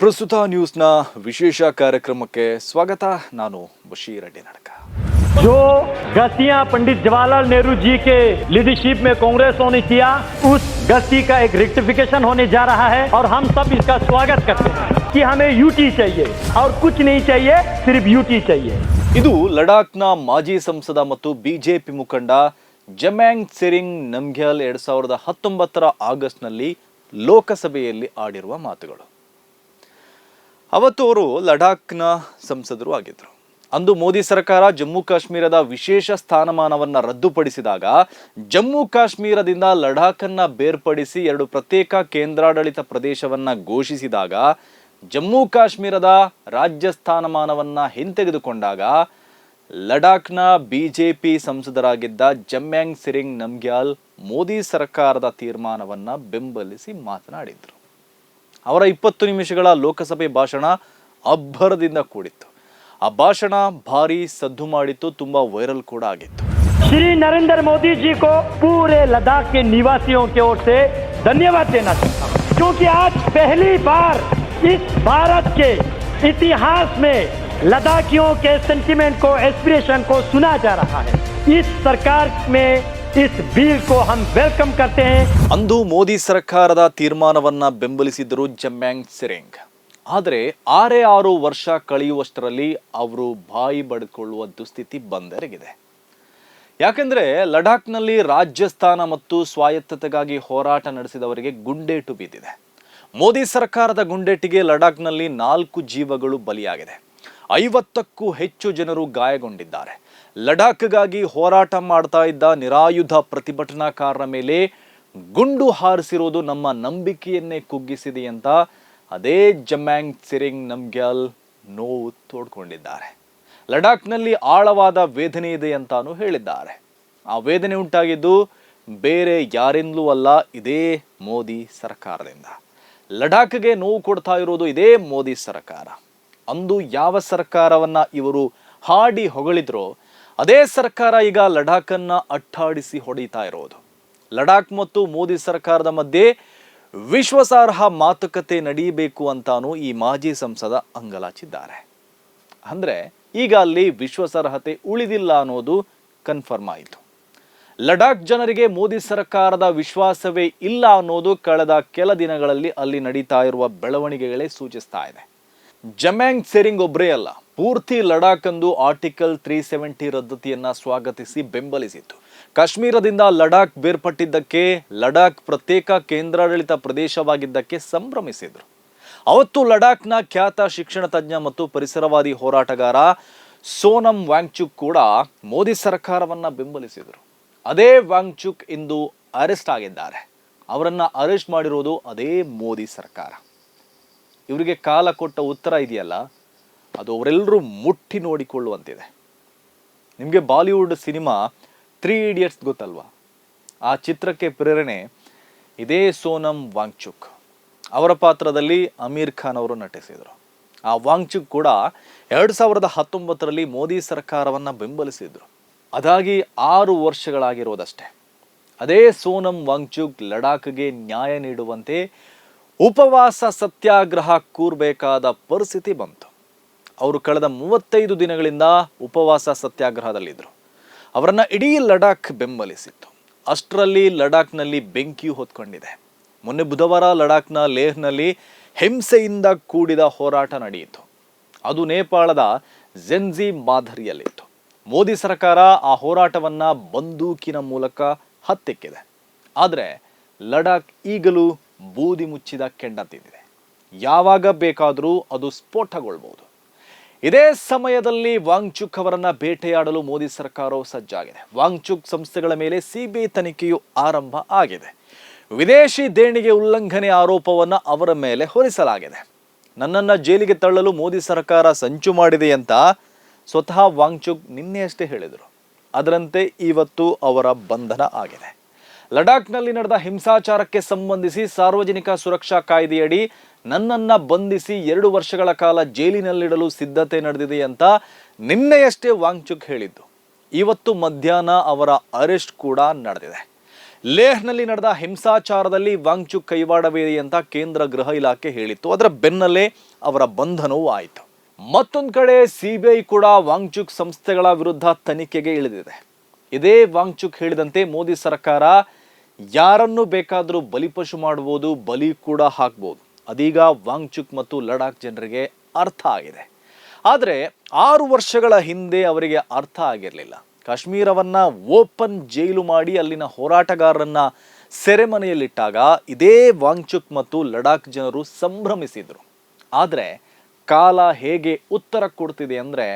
ಪ್ರಸ್ತುತ ನ್ಯೂಸ್ನ ವಿಶೇಷ ಕಾರ್ಯಕ್ರಮಕ್ಕೆ ಸ್ವಾಗತ ನಾನು ಬಶೀರ್ ಅಡ್ಡಿ ನಡಕ जो गस्तियां पंडित जवाहरलाल नेहरू जी के लीडरशिप में कांग्रेसों ने किया उस गस्ती का एक रेक्टिफिकेशन होने जा रहा है और हम सब इसका स्वागत करते हैं कि हमें यूटी चाहिए और कुछ नहीं चाहिए सिर्फ यूटी चाहिए ಇದು ಲಡಾಖ್ನ ಮಾಜಿ ಸಂಸದ ಮತ್ತು ಬಿಜೆಪಿ ಮುಖಂಡ ಜಮ್ಯಾಂಗ್ ಸೆರಿಂಗ್ ನಮ್ಗ್ಯಾಲ್ ಎರಡ್ ಸಾವಿರದ ಹತ್ತೊಂಬತ್ತರ ಆಗಸ್ಟ್ನಲ್ಲಿ ಲೋಕಸಭೆಯಲ್ಲಿ ಆಡಿರುವ ಮಾತುಗಳು ಅವತ್ತು ಅವರು ಲಡಾಖ್ನ ಸಂಸದರು ಆಗಿದ್ದರು ಅಂದು ಮೋದಿ ಸರ್ಕಾರ ಜಮ್ಮು ಕಾಶ್ಮೀರದ ವಿಶೇಷ ಸ್ಥಾನಮಾನವನ್ನು ರದ್ದುಪಡಿಸಿದಾಗ ಜಮ್ಮು ಕಾಶ್ಮೀರದಿಂದ ಲಡಾಖನ್ನ ಬೇರ್ಪಡಿಸಿ ಎರಡು ಪ್ರತ್ಯೇಕ ಕೇಂದ್ರಾಡಳಿತ ಪ್ರದೇಶವನ್ನು ಘೋಷಿಸಿದಾಗ, ಜಮ್ಮು ಕಾಶ್ಮೀರದ ರಾಜ್ಯ ಸ್ಥಾನಮಾನವನ್ನು ಹಿಂತೆಗೆದುಕೊಂಡಾಗ ಲಡಾಖ್ನ ಬಿ ಜೆ ಪಿ ಸಂಸದರಾಗಿದ್ದ ಜಮ್ಯಾಂಗ್ ಸಿರಿಂಗ್ ನಮ್ಗ್ಯಾಲ್ ಮೋದಿ ಸರ್ಕಾರದ ತೀರ್ಮಾನವನ್ನು ಬೆಂಬಲಿಸಿ ಮಾತನಾಡಿದ್ರು. ಅವರ ಇಪ್ಪತ್ತು ನಿಮಿಷಗಳ ಲೋಕಸಭೆ ಭಾಷಣ ಅಬ್ಬರದಿಂದ ಕೂಡಿತ್ತು ಆ ಭಾಷಣ ಭಾರಿ ಸದ್ದು ಮಾಡಿತ್ತು ತುಂಬಾ ವೈರಲ್ ಕೂಡ ಆಗಿತ್ತು श्री नरेंद्र मोदी जी को पूरे लद्दाख के निवासियों की ओर से धन्यवाद देना चाहता हूँ क्योंकि आज पहली बार इस भारत के इतिहास में लद्दाखियों के सेंटिमेंट को एस्पिरेशन को सुना जा रहा है इस सरकार में इस बिल को हम वेलकम करते हैं ಅಂದು ಮೋದಿ ಸರ್ಕಾರದ ತೀರ್ಮಾನವನ್ನ ಬೆಂಬಲಿಸಿದರು ಜಮ್ಯಾಂಗ್ ಸಿರಿಂಗ್ ಆದರೆ ಆರೇ ಆರು ವರ್ಷ ಕಳೆಯುವಷ್ಟರಲ್ಲಿ ಅವರು ಬಾಯಿ ಬಡ್ಕೊಳ್ಳುವ ದುಸ್ಥಿತಿ ಬಂದೆರಗಿದೆ ಯಾಕೆಂದ್ರೆ ಲಡಾಖ್ನಲ್ಲಿ ರಾಜ್ಯಸ್ಥಾನ ಮತ್ತು ಸ್ವಾಯತ್ತತೆಗಾಗಿ ಹೋರಾಟ ನಡೆಸಿದವರಿಗೆ ಗುಂಡೇಟು ಬಿದ್ದಿದೆ ಮೋದಿ ಸರ್ಕಾರದ ಗುಂಡೇಟಿಗೆ ಲಡಾಖ್ನಲ್ಲಿ ನಾಲ್ಕು ಜೀವಗಳು ಬಲಿಯಾಗಿದೆ ಐವತ್ತಕ್ಕೂ ಹೆಚ್ಚು ಜನರು ಗಾಯಗೊಂಡಿದ್ದಾರೆ ಲಡಾಖ್ಗಾಗಿ ಹೋರಾಟ ಮಾಡ್ತಾ ಇದ್ದ ನಿರಾಯುಧ ಪ್ರತಿಭಟನಾಕಾರರ ಮೇಲೆ ಗುಂಡು ಹಾರಿಸಿರೋದು ನಮ್ಮ ನಂಬಿಕೆಯನ್ನೇ ಕುಗ್ಗಿಸಿದೆ ಅಂತ ಅದೇ ಜಮ್ಯಾಂಗ್ ಸಿರಿಂಗ್ ನಮ್ಗ್ಯಾಲ್ ನೋವು ತೋಡ್ಕೊಂಡಿದ್ದಾರೆ. ಲಡಾಖ್ನಲ್ಲಿ ಆಳವಾದ ವೇದನೆ ಇದೆ ಅಂತಾನು ಹೇಳಿದ್ದಾರೆ. ಆ ವೇದನೆ ಉಂಟಾಗಿದ್ದು ಬೇರೆ ಯಾರಿಂದಲೂ ಅಲ್ಲ, ಇದೇ ಮೋದಿ ಸರ್ಕಾರದಿಂದ. ಲಡಾಖ್ಗೆ ನೋವು ಕೊಡ್ತಾ ಇರೋದು ಇದೇ ಮೋದಿ ಸರ್ಕಾರ. ಅಂದು ಯಾವ ಸರ್ಕಾರವನ್ನ ಇವರು ಹಾಡಿ ಹೊಗಳಿದ್ರೋ ಅದೇ ಸರ್ಕಾರ ಈಗ ಲಡಾಖನ್ನ ಅಟ್ಟಾಡಿಸಿ ಹೊಡಿತಾ ಇರೋದು. ಲಡಾಖ್ ಮತ್ತು ಮೋದಿ ಸರ್ಕಾರದ ಮಧ್ಯೆ ವಿಶ್ವಾಸಾರ್ಹ ಮಾತುಕತೆ ನಡೀಬೇಕು ಅಂತಾನು ಈ ಮಾಜಿ ಸಂಸದ ಅಂಗಲಾಚಿದ್ದಾರೆ. ಅಂದ್ರೆ ಈಗ ಅಲ್ಲಿ ವಿಶ್ವಾಸಾರ್ಹತೆ ಉಳಿದಿಲ್ಲ ಅನ್ನೋದು ಕನ್ಫರ್ಮ್ ಆಯಿತು. ಲಡಾಖ್ ಜನರಿಗೆ ಮೋದಿ ಸರ್ಕಾರದ ವಿಶ್ವಾಸವೇ ಇಲ್ಲ ಅನ್ನೋದು ಕಳೆದ ಕೆಲ ದಿನಗಳಲ್ಲಿ ಅಲ್ಲಿ ನಡೀತಾ ಇರುವ ಬೆಳವಣಿಗೆಗಳೇ ಸೂಚಿಸ್ತಾ ಇದೆ. ಜಮ್ಯಾಂಗ್ ಸೆರಿಂಗ್ ಒಬ್ಬರೇ ಅಲ್ಲ, ಪೂರ್ತಿ ಲಡಾಖ್ ಅಂದು ಆರ್ಟಿಕಲ್ ತ್ರೀ ಸೆವೆಂಟಿ ರದ್ದತಿಯನ್ನ ಸ್ವಾಗತಿಸಿ ಬೆಂಬಲಿಸಿತ್ತು. ಕಾಶ್ಮೀರದಿಂದ ಲಡಾಖ್ ಬೇರ್ಪಟ್ಟಿದ್ದಕ್ಕೆ, ಲಡಾಖ್ ಪ್ರತ್ಯೇಕ ಕೇಂದ್ರಾಡಳಿತ ಪ್ರದೇಶವಾಗಿದ್ದಕ್ಕೆ ಸಂಭ್ರಮಿಸಿದರು. ಅವತ್ತು ಲಡಾಖ್ನ ಖ್ಯಾತ ಶಿಕ್ಷಣ ತಜ್ಞ ಮತ್ತು ಪರಿಸರವಾದಿ ಹೋರಾಟಗಾರ ಸೋನಂ ವಾಂಗ್ಚುಕ್ ಕೂಡ ಮೋದಿ ಸರ್ಕಾರವನ್ನ ಬೆಂಬಲಿಸಿದರು. ಅದೇ ವಾಂಗ್ಚುಕ್ ಇಂದು ಅರೆಸ್ಟ್ ಆಗಿದ್ದಾರೆ. ಅವರನ್ನ ಅರೆಸ್ಟ್ ಮಾಡಿರೋದು ಅದೇ ಮೋದಿ ಸರ್ಕಾರ. ಇವರಿಗೆ ಕಾಲ ಕೊಟ್ಟ ಉತ್ತರ ಇದೆಯಲ್ಲ, ಅದು ಅವರೆಲ್ಲರೂ ಮುಟ್ಟಿ ನೋಡಿಕೊಳ್ಳುವಂತಿದೆ. ನಿಮಗೆ ಬಾಲಿವುಡ್ ಸಿನಿಮಾ ತ್ರೀ ಇಡಿಯಟ್ಸ್ ಗೊತ್ತಲ್ವಾ? ಆ ಚಿತ್ರಕ್ಕೆ ಪ್ರೇರಣೆ ಇದೇ ಸೋನಂ ವಾಂಗ್ಚುಕ್. ಅವರ ಪಾತ್ರದಲ್ಲಿ ಅಮೀರ್ ಖಾನ್ ಅವರು ನಟಿಸಿದರು. ಆ ವಾಂಗ್ಚುಕ್ ಕೂಡ ಎರಡು ಸಾವಿರದ ಹತ್ತೊಂಬತ್ತರಲ್ಲಿ ಮೋದಿ ಸರ್ಕಾರವನ್ನು ಬೆಂಬಲಿಸಿದರು. ಅದಾಗಿ ಆರು ವರ್ಷಗಳಾಗಿರೋದಷ್ಟೇ. ಅದೇ ಸೋನಂ ವಾಂಗ್ಚುಕ್ ಲಡಾಖ್ಗೆ ನ್ಯಾಯ ನೀಡುವಂತೆ ಉಪವಾಸ ಸತ್ಯಾಗ್ರಹ ಕೂರಬೇಕಾದ ಪರಿಸ್ಥಿತಿ ಬಂತು. ಅವರು ಕಳೆದ ಮೂವತ್ತೈದು ದಿನಗಳಿಂದ ಉಪವಾಸ ಸತ್ಯಾಗ್ರಹದಲ್ಲಿದ್ದರು. ಅವರನ್ನು ಇಡೀ ಲಡಾಖ್ ಬೆಂಬಲಿಸಿತ್ತು. ಅಷ್ಟರಲ್ಲಿ ಲಡಾಖ್ನಲ್ಲಿ ಬೆಂಕಿ ಹೊತ್ಕೊಂಡಿದೆ. ಮೊನ್ನೆ ಬುಧವಾರ ಲಡಾಖ್ನ ಲೇಹ್ನಲ್ಲಿ ಹಿಂಸೆಯಿಂದ ಕೂಡಿದ ಹೋರಾಟ ನಡೆಯಿತು. ಅದು ನೇಪಾಳದ ಜೆನ್ಜಿ ಮಾದರಿಯಲ್ಲಿತ್ತು. ಮೋದಿ ಸರ್ಕಾರ ಆ ಹೋರಾಟವನ್ನು ಬಂದೂಕಿನ ಮೂಲಕ ಹತ್ತಿಕ್ಕಿದೆ. ಆದರೆ ಲಡಾಖ್ ಈಗಲೂ ಬೂದಿ ಮುಚ್ಚಿದ ಕೆಂಡ ತಿಂದಿದೆ ಯಾವಾಗ ಬೇಕಾದರೂ ಅದು ಸ್ಫೋಟಗೊಳ್ಬಹುದು. ಇದೇ ಸಮಯದಲ್ಲಿ ವಾಂಗ್ಚುಕ್ ಅವರನ್ನ ಬೇಟೆಯಾಡಲು ಮೋದಿ ಸರ್ಕಾರವು ಸಜ್ಜಾಗಿದೆ. ವಾಂಗ್ಚುಕ್ ಸಂಸ್ಥೆಗಳ ಮೇಲೆ ಸಿಬಿಐ ತನಿಖೆಯು ಆರಂಭ ಆಗಿದೆ. ವಿದೇಶಿ ದೇಣಿಗೆ ಉಲ್ಲಂಘನೆ ಆರೋಪವನ್ನು ಅವರ ಮೇಲೆ ಹೊರಿಸಲಾಗಿದೆ. ನನ್ನನ್ನ ಜೈಲಿಗೆ ತಳ್ಳಲು ಮೋದಿ ಸರ್ಕಾರ ಸಂಚು ಮಾಡಿದೆ ಅಂತ ಸ್ವತಃ ವಾಂಗ್ಚುಕ್ ನಿನ್ನೆಯಷ್ಟೇ ಹೇಳಿದರು. ಅದರಂತೆ ಇವತ್ತು ಅವರ ಬಂಧನ ಆಗಿದೆ. ಲಡಾಖ್ನಲ್ಲಿ ನಡೆದ ಹಿಂಸಾಚಾರಕ್ಕೆ ಸಂಬಂಧಿಸಿ ಸಾರ್ವಜನಿಕ ಸುರಕ್ಷಾ ಕಾಯ್ದೆಯಡಿ ನನ್ನನ್ನ ಬಂಧಿಸಿ ಎರಡು ವರ್ಷಗಳ ಕಾಲ ಜೈಲಿನಲ್ಲಿಡಲು ಸಿದ್ಧತೆ ನಡೆದಿದೆ ಅಂತ ನಿನ್ನೆಯಷ್ಟೇ ವಾಂಗ್ಚುಕ್ ಹೇಳಿದ್ದು. ಇವತ್ತು ಮಧ್ಯಾಹ್ನ ಅವರ ಅರೆಸ್ಟ್ ಕೂಡ ನಡೆದಿದೆ. ಲೇಹ್ನಲ್ಲಿ ನಡೆದ ಹಿಂಸಾಚಾರದಲ್ಲಿ ವಾಂಗ್ಚುಕ್ ಕೈವಾಡವಿದೆ ಅಂತ ಕೇಂದ್ರ ಗೃಹ ಇಲಾಖೆ ಹೇಳಿತ್ತು. ಅದರ ಬೆನ್ನಲ್ಲೇ ಅವರ ಬಂಧನವೂ ಆಯಿತು. ಮತ್ತೊಂದು ಕಡೆ ಸಿಬಿಐ ಕೂಡ ವಾಂಗ್ಚುಕ್ ಸಂಸ್ಥೆಗಳ ವಿರುದ್ಧ ತನಿಖೆಗೆ ಇಳಿದಿದೆ. ಇದೇ ವಾಂಗ್ಚುಕ್ ಹೇಳಿದಂತೆ ಮೋದಿ ಸರ್ಕಾರ ಯಾರನ್ನು ಬೇಕಾದರೂ ಬಲಿಪಶು ಮಾಡ್ಬೋದು ಬಲಿ ಕೂಡ ಹಾಕ್ಬೋದು. ಅದೀಗ ವಾಂಗ್ಚುಕ್ ಮತ್ತು ಲಡಾಖ್ ಜನರಿಗೆ ಅರ್ಥ ಆಗಿದೆ. ಆದರೆ ಆರು ವರ್ಷಗಳ ಹಿಂದೆ ಅವರಿಗೆ ಅರ್ಥ ಆಗಿರಲಿಲ್ಲ. ಕಾಶ್ಮೀರವನ್ನು ಓಪನ್ ಜೈಲು ಮಾಡಿ ಅಲ್ಲಿನ ಹೋರಾಟಗಾರರನ್ನು ಸೆರೆಮನೆಯಲ್ಲಿಟ್ಟಾಗ ಇದೇ ವಾಂಗ್ಚುಕ್ ಮತ್ತು ಲಡಾಖ್ ಜನರು ಸಂಭ್ರಮಿಸಿದರು. ಆದರೆ ಕಾಲ ಹೇಗೆ ಉತ್ತರ ಕೊಡ್ತಿದೆ ಅಂದರೆ,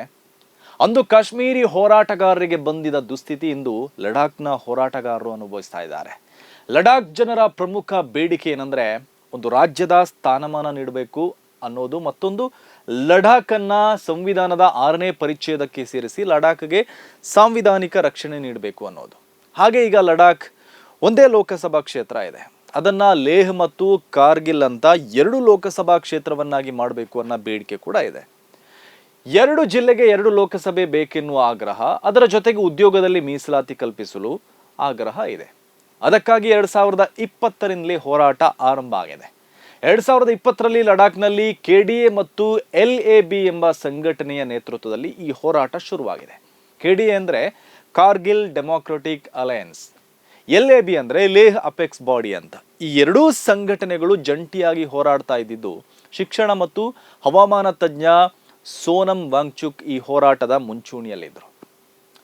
ಅಂದು ಕಾಶ್ಮೀರಿ ಹೋರಾಟಗಾರರಿಗೆ ಬಂದಿದ ದುಸ್ಥಿತಿ ಇಂದು ಲಡಾಖ್ನ ಹೋರಾಟಗಾರರು ಅನುಭವಿಸ್ತಾ ಇದ್ದಾರೆ. ಲಡಾಖ್ ಜನರ ಪ್ರಮುಖ ಬೇಡಿಕೆ ಏನಂದ್ರೆ ಒಂದು ರಾಜ್ಯದ ಸ್ಥಾನಮಾನ ನೀಡಬೇಕು ಅನ್ನೋದು ಮತ್ತೊಂದು ಲಡಾಖನ್ನ ಸಂವಿಧಾನದ ಆರನೇ ಪರಿಚ್ಛೇದಕ್ಕೆ ಸೇರಿಸಿ ಲಡಾಖ್ಗೆ ಸಾಂವಿಧಾನಿಕ ರಕ್ಷಣೆ ನೀಡಬೇಕು ಅನ್ನೋದು. ಹಾಗೆ ಈಗ ಲಡಾಖ್ ಒಂದೇ ಲೋಕಸಭಾ ಕ್ಷೇತ್ರ ಇದೆ. ಅದನ್ನ ಲೇಹ್ ಮತ್ತು ಕಾರ್ಗಿಲ್ ಅಂತ ಎರಡು ಲೋಕಸಭಾ ಕ್ಷೇತ್ರವನ್ನಾಗಿ ಮಾಡಬೇಕು ಅನ್ನೋ ಬೇಡಿಕೆ ಕೂಡ ಇದೆ. ಎರಡು ಜಿಲ್ಲೆಗೆ ಎರಡು ಲೋಕಸಭೆ ಬೇಕೆನ್ನುವ ಆಗ್ರಹ, ಅದರ ಜೊತೆಗೆ ಉದ್ಯೋಗದಲ್ಲಿ ಮೀಸಲಾತಿ ಕಲ್ಪಿಸಲು ಆಗ್ರಹ ಇದೆ. ಅದಕ್ಕಾಗಿ ಎರಡು ಸಾವಿರದ ಇಪ್ಪತ್ತರಿಂದಲೇ ಹೋರಾಟ ಆರಂಭ ಆಗಿದೆ. ಎರಡು ಸಾವಿರದ ಇಪ್ಪತ್ತರಲ್ಲಿ ಲಡಾಖ್ನಲ್ಲಿ ಕೆ ಡಿ ಎ ಮತ್ತು ಎಲ್ ಎ ಬಿ ಎಂಬ ಸಂಘಟನೆಯ ನೇತೃತ್ವದಲ್ಲಿ ಈ ಹೋರಾಟ ಶುರುವಾಗಿದೆ. ಕೆ ಡಿ ಎ ಅಂದ್ರೆ Kargil democratic alliance. L A B ಅಂದ್ರೆ ಲೇಹ್ ಅಪೆಕ್ಸ್ ಬಾಡಿ ಅಂತ. ಈ ಎರಡೂ ಸಂಘಟನೆಗಳು ಜಂಟಿಯಾಗಿ ಹೋರಾಡ್ತಾ ಇದ್ದಿದ್ದು ಶಿಕ್ಷಣ ಮತ್ತು ಹವಾಮಾನ ತಜ್ಞ ಸೋನಂ ವಾಂಗ್ಚುಕ್ ಈ ಹೋರಾಟದ ಮುಂಚೂಣಿಯಲ್ಲಿದ್ದರು.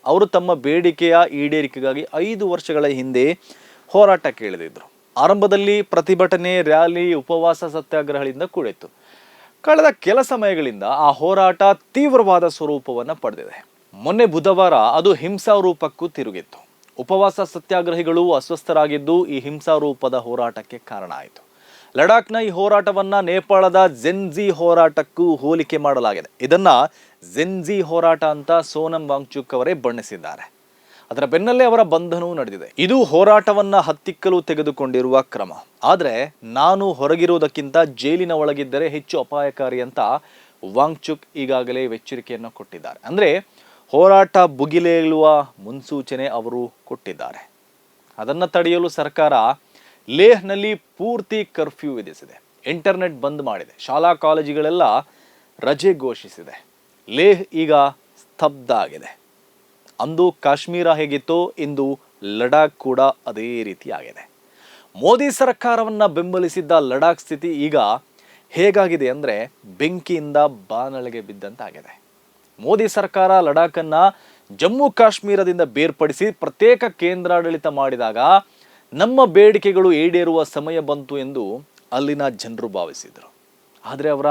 ಅವರು ತಮ್ಮ ಬೇಡಿಕೆಯ ಈಡೇರಿಕೆಗಾಗಿ ಐದು ವರ್ಷಗಳ ಹಿಂದೆ ಹೋರಾಟ ಕೇಳಿದಿದ್ರು. ಆರಂಭದಲ್ಲಿ ಪ್ರತಿಭಟನೆ, ರ್ಯಾಲಿ, ಉಪವಾಸ ಸತ್ಯಾಗ್ರಹಗಳಿಂದ ಕೂಡಿತ್ತು. ಕಳೆದ ಕೆಲ ಸಮಯಗಳಿಂದ ಆ ಹೋರಾಟ ತೀವ್ರವಾದ ಸ್ವರೂಪವನ್ನು ಪಡೆದಿದೆ. ಮೊನ್ನೆ ಬುಧವಾರ ಅದು ಹಿಂಸಾ ರೂಪಕ್ಕೂ ತಿರುಗಿತ್ತು. ಉಪವಾಸ ಸತ್ಯಾಗ್ರಹಿಗಳು ಅಸ್ವಸ್ಥರಾಗಿದ್ದು ಈ ಹಿಂಸಾ ರೂಪದ ಹೋರಾಟಕ್ಕೆ ಕಾರಣ ಆಯಿತು. ಲಡಾಖ್ನ ಈ ಹೋರಾಟವನ್ನು ನೇಪಾಳದ ಜೆನ್ಜಿ ಹೋರಾಟಕ್ಕೂ ಹೋಲಿಕೆ ಮಾಡಲಾಗಿದೆ. ಇದನ್ನ ಜೆನ್ಜಿ ಹೋರಾಟ ಅಂತ ಸೋನಂ ವಾಂಗ್ಚುಕ್ ಅವರೇ ಬಣ್ಣಿಸಿದ್ದಾರೆ. ಅದರ ಬೆನ್ನಲ್ಲೇ ಅವರ ಬಂಧನವೂ ನಡೆದಿದೆ. ಇದು ಹೋರಾಟವನ್ನ ಹತ್ತಿಕ್ಕಲು ತೆಗೆದುಕೊಂಡಿರುವ ಕ್ರಮ. ಆದರೆ ನಾನು ಹೊರಗಿರುವುದಕ್ಕಿಂತ ಜೈಲಿನ ಒಳಗಿದ್ದರೆ ಹೆಚ್ಚು ಅಪಾಯಕಾರಿ ಅಂತ ವಾಂಗ್ಚುಕ್ ಈಗಾಗಲೇ ಎಚ್ಚರಿಕೆಯನ್ನು ಕೊಟ್ಟಿದ್ದಾರೆ. ಅಂದ್ರೆ ಹೋರಾಟ ಬುಗಿಲೇಳುವ ಮುನ್ಸೂಚನೆ ಅವರು ಕೊಟ್ಟಿದ್ದಾರೆ. ಅದನ್ನು ತಡೆಯಲು ಸರ್ಕಾರ ಲೇಹ್ನಲ್ಲಿ ಪೂರ್ತಿ ಕರ್ಫ್ಯೂ ವಿಧಿಸಿದೆ. ಇಂಟರ್ನೆಟ್ ಬಂದ್ ಮಾಡಿದೆ. ಶಾಲಾ ಕಾಲೇಜುಗಳೆಲ್ಲ ರಜೆ ಘೋಷಿಸಿದೆ. ಲೇಹ್ ಈಗ ಸ್ತಬ್ಧ ಆಗಿದೆ. ಅಂದು ಕಾಶ್ಮೀರ ಹೇಗಿತ್ತು ಇಂದು ಲಡಾಖ್ ಕೂಡ ಅದೇ ರೀತಿ ಆಗಿದೆ ಮೋದಿ ಸರ್ಕಾರವನ್ನ ಬೆಂಬಲಿಸಿದ್ದ ಲಡಾಖ್ ಸ್ಥಿತಿ ಈಗ ಹೇಗಾಗಿದೆ ಅಂದ್ರೆ ಬೆಂಕಿಯಿಂದ ಬಾನಳಿಗೆ ಬಿದ್ದಂತಾಗಿದೆ. ಮೋದಿ ಸರ್ಕಾರ ಲಡಾಖನ್ನು ಜಮ್ಮು ಕಾಶ್ಮೀರದಿಂದ ಬೇರ್ಪಡಿಸಿ ಪ್ರತ್ಯೇಕ ಕೇಂದ್ರಾಡಳಿತ ಮಾಡಿದಾಗ ನಮ್ಮ ಬೇಡಿಕೆಗಳು ಈಡೇರುವ ಸಮಯ ಬಂತು ಎಂದು ಅಲ್ಲಿನ ಜನರು ಭಾವಿಸಿದರು. ಆದರೆ ಅವರ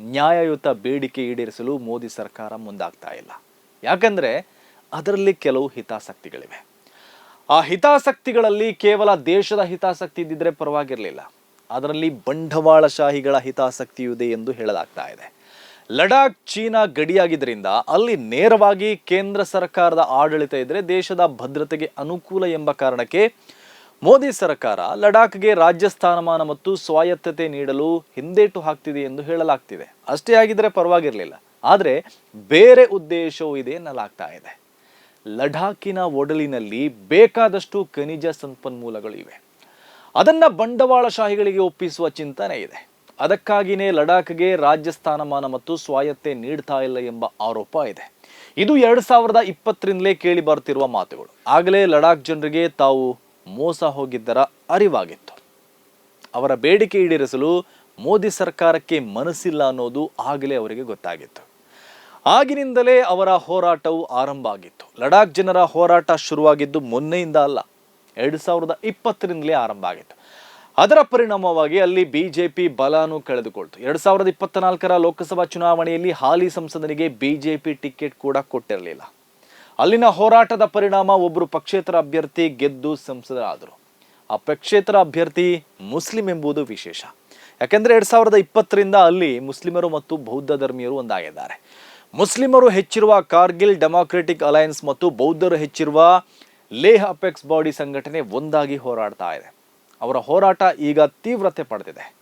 ನ್ಯಾಯಯುತ ಬೇಡಿಕೆ ಈಡೇರಿಸಲು ಮೋದಿ ಸರ್ಕಾರ ಮುಂದಾಗ್ತಾ ಇಲ್ಲ. ಯಾಕಂದ್ರೆ ಅದರಲ್ಲಿ ಕೆಲವು ಹಿತಾಸಕ್ತಿಗಳಿವೆ. ಆ ಹಿತಾಸಕ್ತಿಗಳಲ್ಲಿ ಕೇವಲ ದೇಶದ ಹಿತಾಸಕ್ತಿ ಇದ್ದಿದ್ರೆ ಪರವಾಗಿರಲಿಲ್ಲ. ಅದರಲ್ಲಿ ಬಂಡವಾಳಶಾಹಿಗಳ ಹಿತಾಸಕ್ತಿಯೂ ಇದೆ ಎಂದು ಹೇಳಲಾಗ್ತಾ ಇದೆ. ಲಡಾಖ್, ಚೀನಾ ಗಡಿಯಾಗಿದ್ದರಿಂದ ಅಲ್ಲಿ ನೇರವಾಗಿ ಕೇಂದ್ರ ಸರ್ಕಾರದ ಆಡಳಿತ ಇದ್ದರೆ ದೇಶದ ಭದ್ರತೆಗೆ ಅನುಕೂಲ ಎಂಬ ಕಾರಣಕ್ಕೆ ಮೋದಿ ಸರ್ಕಾರ ಲಡಾಖ್ಗೆ ರಾಜ್ಯ ಸ್ಥಾನಮಾನ ಮತ್ತು ಸ್ವಾಯತ್ತತೆ ನೀಡಲು ಹಿಂದೇಟು ಹಾಕ್ತಿದೆ ಎಂದು ಹೇಳಲಾಗ್ತಿದೆ. ಅಷ್ಟೇ ಆಗಿದ್ರೆ ಪರವಾಗಿರಲಿಲ್ಲ. ಆದರೆ ಬೇರೆ ಉದ್ದೇಶವೂ ಇದೆ ಎನ್ನಲಾಗ್ತಾ ಇದೆ. ಲಡಾಖಿನ ಒಡಲಿನಲ್ಲಿ ಬೇಕಾದಷ್ಟು ಖನಿಜ ಸಂಪನ್ಮೂಲಗಳು ಇವೆ ಅದನ್ನು ಬಂಡವಾಳಶಾಹಿಗಳಿಗೆ ಒಪ್ಪಿಸುವ ಚಿಂತನೆ ಇದೆ. ಅದಕ್ಕಾಗಿಯೇ ಲಡಾಖ್ಗೆ ರಾಜ್ಯ ಸ್ಥಾನಮಾನ ಮತ್ತು ಸ್ವಾಯತ್ತೆ ನೀಡ್ತಾ ಇಲ್ಲ ಎಂಬ ಆರೋಪ ಇದೆ. ಇದು ಎರಡು ಸಾವಿರದ ಇಪ್ಪತ್ತರಿಂದಲೇ ಕೇಳಿ ಬರ್ತಿರುವ ಮಾತುಗಳು. ಆಗಲೇ ಲಡಾಖ್ ಜನರಿಗೆ ತಾವು ಮೋಸ ಹೋಗಿದ್ದರ ಅರಿವಾಗಿತ್ತು. ಅವರ ಬೇಡಿಕೆ ಈಡೇರಿಸಲು ಮೋದಿ ಸರ್ಕಾರಕ್ಕೆ ಮನಸ್ಸಿಲ್ಲ ಅನ್ನೋದು ಆಗಲೇ ಅವರಿಗೆ ಗೊತ್ತಾಗಿತ್ತು. ಆಗಿನಿಂದಲೇ ಅವರ ಹೋರಾಟವು ಆರಂಭ ಆಗಿತ್ತು. ಲಡಾಖ್ ಜನರ ಹೋರಾಟ ಶುರುವಾಗಿದ್ದು ಮೊನ್ನೆಯಿಂದ ಅಲ್ಲ, ಎರಡು ಸಾವಿರದ ಇಪ್ಪತ್ತರಿಂದಲೇ ಆರಂಭ ಆಗಿತ್ತು. ಅದರ ಪರಿಣಾಮವಾಗಿ ಅಲ್ಲಿ ಬಿಜೆಪಿ ಬಲಾನು ಕಳೆದುಕೊಳ್ತು. ಎರಡು ಸಾವಿರದ ಇಪ್ಪತ್ನಾಲ್ಕರ ಲೋಕಸಭಾ ಚುನಾವಣೆಯಲ್ಲಿ ಹಾಲಿ ಸಂಸದನಿಗೆ ಬಿಜೆಪಿ ಟಿಕೆಟ್ ಕೂಡ ಕೊಟ್ಟಿರಲಿಲ್ಲ. ಅಲ್ಲಿನ ಹೋರಾಟದ ಪರಿಣಾಮ ಒಬ್ಬರು ಪಕ್ಷೇತರ ಅಭ್ಯರ್ಥಿ ಗೆದ್ದು ಸಂಸದರಾದರು. ಆ ಪಕ್ಷೇತರ ಅಭ್ಯರ್ಥಿ ಮುಸ್ಲಿಂ ಎಂಬುದು ವಿಶೇಷ. ಯಾಕೆಂದರೆ ಎರಡು ಸಾವಿರದ ಇಪ್ಪತ್ತರಿಂದ ಅಲ್ಲಿ ಮುಸ್ಲಿಮರು ಮತ್ತು ಬೌದ್ಧ ಧರ್ಮೀಯರು ಒಂದಾಗಿದ್ದಾರೆ. ಮುಸ್ಲಿಮರು ಹೆಚ್ಚಿರುವ ಕಾರ್ಗಿಲ್ ಡೆಮಾಕ್ರೆಟಿಕ್ ಅಲಯನ್ಸ್ ಮತ್ತು ಬೌದ್ಧರು ಹೆಚ್ಚಿರುವ ಲೇಹ್ ಅಪೆಕ್ಸ್ ಬಾಡಿ ಸಂಘಟನೆ ಒಂದಾಗಿ ಹೋರಾಡ್ತಾ ಇದೆ. ಅವರ ಹೋರಾಟ ಈಗ ತೀವ್ರತೆ ಪಡೆದಿದೆ.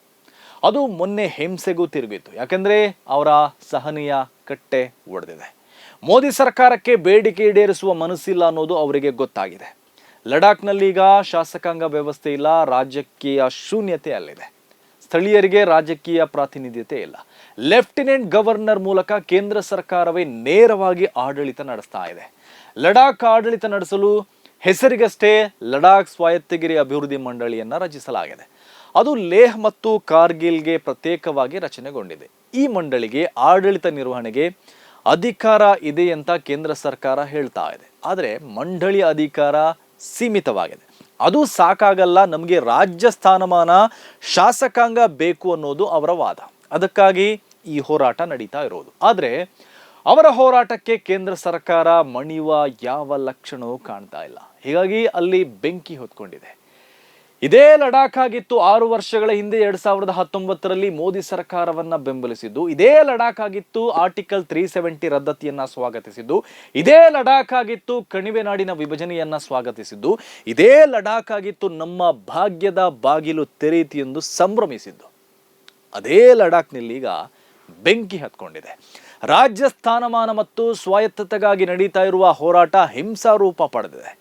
ಅದು ಮೊನ್ನೆ ಹಿಂಸೆಗೂ ತಿರುಗಿತು ಯಾಕೆಂದರೆ ಅವರ ಸಹನೀಯ ಕಟ್ಟೆ ಒಡೆದಿದೆ. ಮೋದಿ ಸರ್ಕಾರಕ್ಕೆ ಬೇಡಿಕೆ ಈಡೇರಿಸುವ ಮನಸ್ಸಿಲ್ಲ ಅನ್ನೋದು ಅವರಿಗೆ ಗೊತ್ತಾಗಿದೆ. ಲಡಾಖ್ನಲ್ಲಿ ಈಗ ಶಾಸಕಾಂಗ ವ್ಯವಸ್ಥೆ ಇಲ್ಲ, ರಾಜಕೀಯ ಶೂನ್ಯತೆ ಅಲ್ಲಿದೆ. ಸ್ಥಳೀಯರಿಗೆ ರಾಜಕೀಯ ಪ್ರಾತಿನಿಧ್ಯತೆ ಇಲ್ಲ. ಲೆಫ್ಟಿನೆಂಟ್ ಗವರ್ನರ್ ಮೂಲಕ ಕೇಂದ್ರ ಸರ್ಕಾರವೇ ನೇರವಾಗಿ ಆಡಳಿತ ನಡೆಸ್ತಾ ಇದೆ. ಲಡಾಖ್ ಆಡಳಿತ ನಡೆಸಲು ಹೆಸರಿಗಷ್ಟೇ ಲಡಾಖ್ ಸ್ವಾಯತ್ತಗಿರಿ ಅಭಿವೃದ್ಧಿ ಮಂಡಳಿಯನ್ನು ರಚಿಸಲಾಗಿದೆ. ಅದು ಲೇಹ್ ಮತ್ತು ಕಾರ್ಗಿಲ್ಗೆ ಪ್ರತ್ಯೇಕವಾಗಿ ರಚನೆಗೊಂಡಿದೆ. ಈ ಮಂಡಳಿಗೆ ಆಡಳಿತ ನಿರ್ವಹಣೆಗೆ ಅಧಿಕಾರ ಇದೆ ಅಂತ ಕೇಂದ್ರ ಸರ್ಕಾರ ಹೇಳ್ತಾ ಇದೆ. ಆದರೆ ಮಂಡಳಿ ಅಧಿಕಾರ ಸೀಮಿತವಾಗಿದೆ. ಅದು ಸಾಕಾಗಲ್ಲ, ನಮಗೆ ರಾಜ್ಯ ಸ್ಥಾನಮಾನ ಶಾಸಕಾಂಗ ಬೇಕು ಅನ್ನೋದು ಅವರ ವಾದ. ಅದಕ್ಕಾಗಿ ಈ ಹೋರಾಟ ನಡೀತಾ ಇರೋದು. ಆದರೆ ಅವರ ಹೋರಾಟಕ್ಕೆ ಕೇಂದ್ರ ಸರ್ಕಾರ ಮಣಿಯುವ ಯಾವ ಲಕ್ಷಣವೂ ಕಾಣ್ತಾ ಇಲ್ಲ. ಹೀಗಾಗಿ ಅಲ್ಲಿ ಬೆಂಕಿ ಹೊತ್ಕೊಂಡಿದೆ. ಇದೇ ಲಡಾಖ್ ಆಗಿತ್ತು ಆರು ವರ್ಷಗಳ ಹಿಂದೆ ಎರಡ್ ಸಾವಿರದ ಹತ್ತೊಂಬತ್ತರಲ್ಲಿ ಮೋದಿ ಸರ್ಕಾರವನ್ನ ಬೆಂಬಲಿಸಿದ್ದು. ಇದೇ ಲಡಾಖ್ ಆಗಿತ್ತು ಆರ್ಟಿಕಲ್ ತ್ರೀ ಸೆವೆಂಟಿ ರದ್ದತಿಯನ್ನ ಸ್ವಾಗತಿಸಿದ್ದು. ಇದೇ ಲಡಾಖ್ ಆಗಿತ್ತು ಕಣಿವೆ ನಾಡಿನ ವಿಭಜನೆಯನ್ನ ಸ್ವಾಗತಿಸಿದ್ದು. ಇದೇ ಲಡಾಖ್ ಆಗಿತ್ತು ನಮ್ಮ ಭಾಗ್ಯದ ಬಾಗಿಲು ತೆರೀತಿ ಎಂದು ಸಂಭ್ರಮಿಸಿದ್ದು. ಅದೇ ಲಡಾಖ್ನಲ್ಲಿ ಈಗ ಬೆಂಕಿ ಹತ್ಕೊಂಡಿದೆ. ರಾಜ್ಯ ಸ್ಥಾನಮಾನ ಮತ್ತು ಸ್ವಾಯತ್ತತೆಗಾಗಿ ನಡೀತಾ ಇರುವ ಹೋರಾಟ ಹಿಂಸಾ ರೂಪ ಪಡೆದಿದೆ.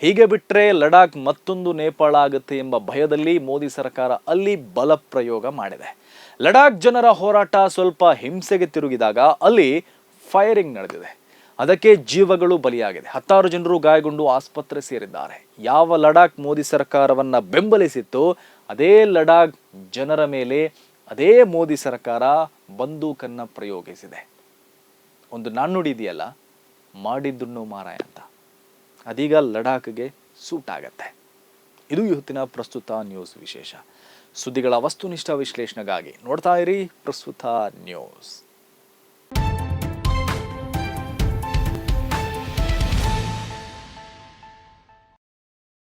ಹೀಗೆ ಬಿಟ್ಟರೆ ಲಡಾಖ್ ಮತ್ತೊಂದು ನೇಪಾಳ ಆಗುತ್ತೆ ಎಂಬ ಭಯದಲ್ಲಿ ಮೋದಿ ಸರ್ಕಾರ ಅಲ್ಲಿ ಬಲ ಪ್ರಯೋಗ ಮಾಡಿದೆ. ಲಡಾಖ್ ಜನರ ಹೋರಾಟ ಸ್ವಲ್ಪ ಹಿಂಸೆಗೆ ತಿರುಗಿದಾಗ ಅಲ್ಲಿ ಫೈರಿಂಗ್ ನಡೆದಿದೆ. ಅದಕ್ಕೆ ಜೀವಗಳು ಬಲಿಯಾಗಿದೆ. ಹತ್ತಾರು ಜನರು ಗಾಯಗೊಂಡು ಆಸ್ಪತ್ರೆ ಸೇರಿದ್ದಾರೆ. ಯಾವ ಲಡಾಖ್ ಮೋದಿ ಸರ್ಕಾರವನ್ನ ಬೆಂಬಲಿಸಿತ್ತು, ಅದೇ ಲಡಾಖ್ ಜನರ ಮೇಲೆ ಅದೇ ಮೋದಿ ಸರ್ಕಾರ ಬಂದೂಕನ್ನು ಪ್ರಯೋಗಿಸಿದೆ. ಒಂದು ನಾಣ್ಣುಡಿ ಇದೆಯಲ್ಲ ಮಾಡಿದ್ದುಣ್ಣು ಮಾರಾಯ ಅಂತ. ಅದೀಗ ಲಡಾಖ್ಗೆ ಸೂಟ್ ಆಗತ್ತೆ ಇದು ಇವತ್ತಿನ ಪ್ರಸ್ತುತ ನ್ಯೂಸ್ ವಿಶೇಷ. ಸುದ್ದಿಗಳ ವಸ್ತುನಿಷ್ಠ ವಿಶ್ಲೇಷಣೆಗಾಗಿ ನೋಡ್ತಾ ಇರಿ ಪ್ರಸ್ತುತ ನ್ಯೂಸ್.